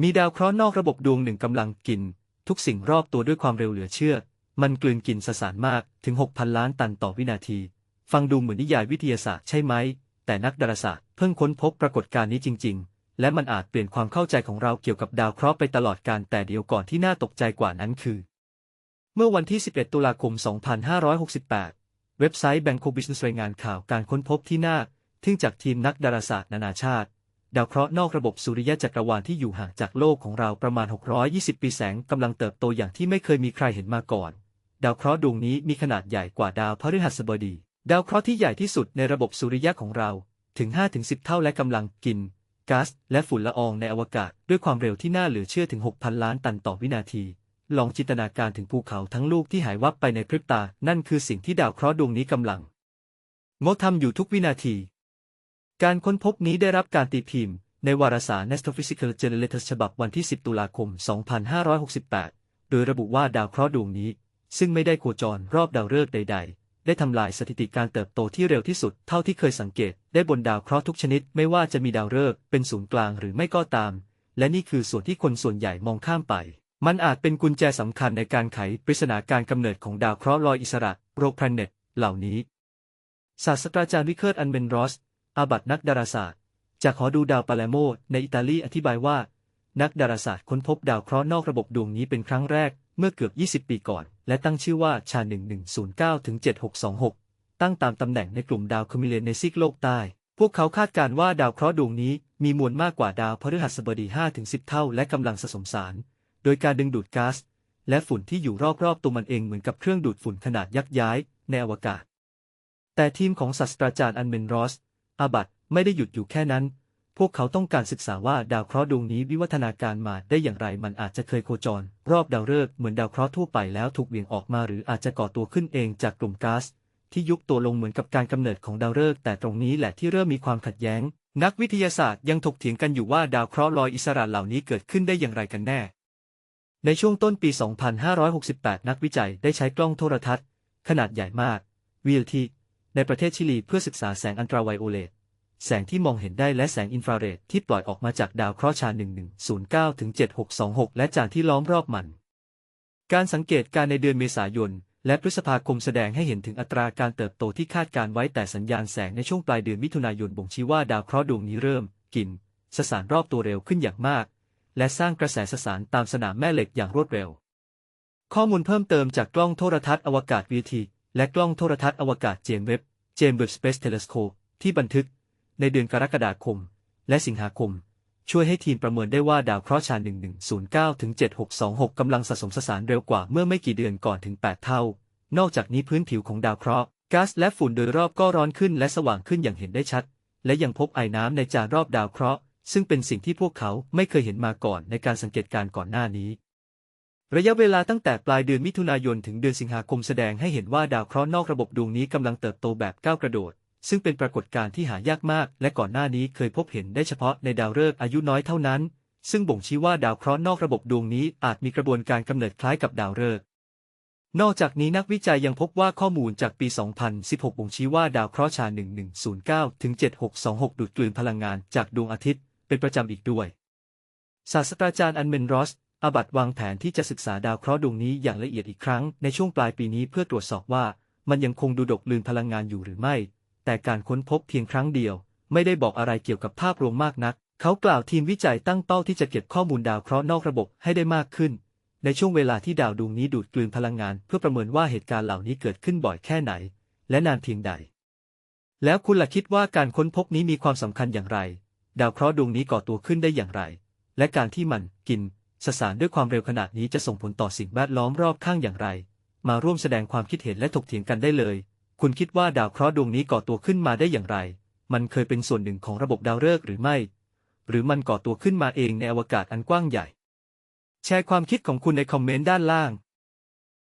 มีดาวเคราะห์นอกระบบดวงหนึ่งกำลังกิน ทุกสิ่งรอบตัวด้วยความเร็วเหลือเชื่อ มันกลืนกินสสารมากถึง 6,000 ล้านตันต่อวินาที ฟังดูเหมือนนิยายวิทยาศาสตร์ใช่ไหม แต่นักดาราศาสตร์เพิ่งค้นพบปรากฏการณ์นี้จริง ๆ และมันอาจเปลี่ยนความเข้าใจของเราเกี่ยวกับดาวเคราะห์ไปตลอดกาลแต่เดียวก่อนที่น่าตกใจกว่านั้นคือ เมื่อวันที่ 11 ตุลาคม 2568 เว็บไซต์ Bangkok Business รายงานข่าวการค้นพบที่น่าทึ่งจากทีมนักดาราศาสตร์นานาชาติ ดาวเคราะห์นอกระบบสุริยะจักรวาลที่อยู่ห่างจากโลกของเราประมาณ 620 ปีแสงกำลังเติบโตอย่างที่ไม่เคยมีใครเห็นมาก่อน ดาวเคราะห์ดวงนี้มีขนาดใหญ่กว่าดาวพฤหัสบดี ดาวเคราะห์ที่ใหญ่ที่สุดในระบบสุริยะของเราถึง 5-10 เท่าและกำลังกินก๊าซและฝุ่นละอองในอวกาศด้วยความเร็วที่น่าเหลือเชื่อถึง 6,000 ล้านตันต่อวินาที ลองจินตนาการถึงภูเขาทั้งลูกที่หายวับไปในพริบตา นั่นคือสิ่งที่ดาวเคราะห์ดวงนี้กำลังงดทำอยู่ทุกวินาที การค้นพบนี้ได้รับการตีพิมพ์ ในวารสาร Astrophysical Journal ฉบับวันที่ 10 ตุลาคม 2568 โดยระบุว่าดาวเคราะห์ดวงนี้ ซึ่งไม่ได้โคจรรอบดาวฤกษ์ใด ๆได้ทำลายสถิติการเติบโตที่เร็วที่สุดเท่าที่เคยสังเกตได้บนดาวเคราะห์ทุกชนิดไม่ว่าจะมีดาวฤกษ์เป็นศูนย์กลางหรือไม่ก็ตาม และนี่คือส่วนที่คนส่วนใหญ่มองข้ามไป มันอาจเป็นกุญแจสำคัญในการไขปริศนาการกำเนิดของดาวเคราะห์ลอยอิสระโรคแพลเน็ตเหล่านี้ ศาสตราจารย์วิเคิร์ตอันเบนรอส อาบัตนักดาราศาสตร์ จากหอดูดาวปาเลโมในอิตาลีอธิบายว่า นักดาราศาสตร์ค้นพบดาวเคราะห์นอกระบบดวงนี้เป็นครั้งแรกเมื่อเกือบ 20 ปีก่อน และตั้งชื่อว่าชา 1109ถึง7626 ตั้งตามตำแหน่งในกลุ่มดาวคอมิเลนในซีกโลกใต้ พวกเขาคาดการณ์ว่าดาวเคราะห์ดวงนี้มีมวลมากกว่าดาวพฤหัสบดี 5-10 เท่า และกำลังสะสมสาร โดยการดึงดูดก๊าซและฝุ่นที่อยู่รอบๆตัวมันเองเหมือนกับเครื่องดูดฝุ่นขนาดยักษ์ย้ายในอวกาศ แต่ทีมของศาสตราจารย์อันเมนรอส อาบัตไม่ได้หยุดอยู่แค่นั้น พวกเขาต้องการศึกษาว่าดาวเคราะห์ดวงนี้วิวัฒนาการมาได้อย่างไร มันอาจจะเคยโคจร รอบดาวฤกษ์เหมือนดาวเคราะห์ทั่วไปแล้วถูกเบี่ยงออกมาหรืออาจจะก่อตัวขึ้นเองจากกลุ่มก๊าซที่ยุบตัวลงเหมือนกับการกำเนิดของดาวฤกษ์แต่ตรงนี้แหละที่เริ่มมีความขัดแย้ง นักวิทยาศาสตร์ยังถกเถียงกันอยู่ว่าดาวเคราะห์ลอยอิสระเหล่านี้เกิดขึ้นได้อย่างไรกันแน่ ในช่วงต้นปี 2568 นักวิจัยได้ใช้กล้องโทรทัศน์ ขนาดใหญ่มาก VLT ในประเทศชิลีเพื่อศึกษาแสงอันตราไวโอเลต แสงที่มองเห็นได้และแสงอินฟราเรดที่ปล่อยออกมาจากดาวเคราะห์ชา 1109ถึง7626 และจานที่ล้อมรอบมัน การสังเกตการในเดือนเมษายน และพฤษภาคมแสดงให้เห็นถึงอัตราการเติบโตที่คาดการไว้แต่สัญญาณแสงในช่วงปลายเดือนมิถุนายนบ่งชี้ว่าดาวเคราะห์ดวงนี้เริ่ม กิน สสารรอบตัวเร็วขึ้นอย่างมาก และสร้างกระแสสสารตามสนามแม่เหล็กอย่างรวดเร็ว ข้อมูลเพิ่มเติมจากกล้องโทรทัศน์อวกาศ VT และกล้องโทรทัศน์อวกาศเจมเว็บเจมเว็บสเปซเทเลสโคปที่บันทึก ในเดือนกรกฎาคม และสิงหาคม ช่วยให้ทีมประเมินได้ว่าดาวเคราะห์ชา1109ถึง7626กำลังสะสมสสารเร็วกว่าเมื่อไม่กี่เดือนก่อนถึง 8 เท่า นอกจากนี้พื้นผิวของดาวเคราะห์ก๊าซและฝุ่นโดยรอบก็ร้อนขึ้นและสว่างขึ้นอย่างเห็นได้ชัด และยังพบไอ้น้ำในจานรอบดาวเคราะห์ซึ่งเป็นสิ่งที่พวกเขาไม่เคยเห็นมาก่อนในการสังเกตการณ์ก่อนหน้านี้ ระยะเวลาตั้งแต่ปลายเดือนมิถุนายนถึงเดือนสิงหาคมแสดงให้เห็นว่าดาวเคราะห์นอกระบบดวงนี้กำลังเติบโตแบบก้าวกระโดด ซึ่งเป็นปรากฏการณ์ที่หายากมาก และก่อนหน้านี้เคยพบเห็นได้เฉพาะในดาวฤกษ์อายุน้อยเท่านั้น ซึ่งบ่งชี้ว่าดาวเคราะห์นอกระบบดวงนี้อาจมีกระบวนการกำเนิดคล้ายกับดาวฤกษ์นอกจากนี้นักวิจัยยังพบว่าข้อมูลจากปี 2016 บ่งชี้ว่าดาวเคราะห์ชา 1109 ถึง 7626 ดูดกลืนพลังงานจากดวงอาทิตย์ เป็นประจำอีกด้วย ศาสตราจารย์อันเมนรอส อาบัตวางแผนที่จะศึกษาดาวเคราะห์ดวงนี้อย่างละเอียดอีกครั้งในช่วงปลายปีนี้เพื่อตรวจสอบว่า มันยังคงดูดกลืนพลังงานอยู่หรือไม่ แต่การค้นพบเพียงครั้งเดียว ไม่ได้บอกอะไรเกี่ยวกับภาพรวมมากนัก เขากล่าวทีมวิจัยตั้งเป้าที่จะเก็บข้อมูลดาวเคราะห์นอกระบบให้ได้มากขึ้น ในช่วงเวลาที่ดาวดวงนี้ดูดกลืนพลังงาน เพื่อประเมินว่าเหตุการณ์เหล่านี้เกิดขึ้นบ่อยแค่ไหน และนานเพียงใด แล้วคุณล่ะคิดว่าการค้นพบนี้มีความสำคัญอย่างไร ดาวเคราะห์ดวงนี้ก่อตัวขึ้นได้อย่างไร และการที่มันกิน สสารด้วยความเร็วขนาดนี้จะส่งผลต่อสิ่งแวดล้อมรอบข้างอย่างไร มาร่วมแสดงความคิดเห็นและถกเถียงกันได้เลย คุณคิดว่าดาวเคราะห์ดวงนี้ก่อตัวขึ้นมาได้อย่างไร มันเคยเป็นส่วนหนึ่งของระบบดาวฤกษ์หรือไม่ หรือมันก่อตัวขึ้นมาเองในอวกาศอันกว้างใหญ่ แชร์ความคิดของคุณในคอมเมนต์ด้านล่าง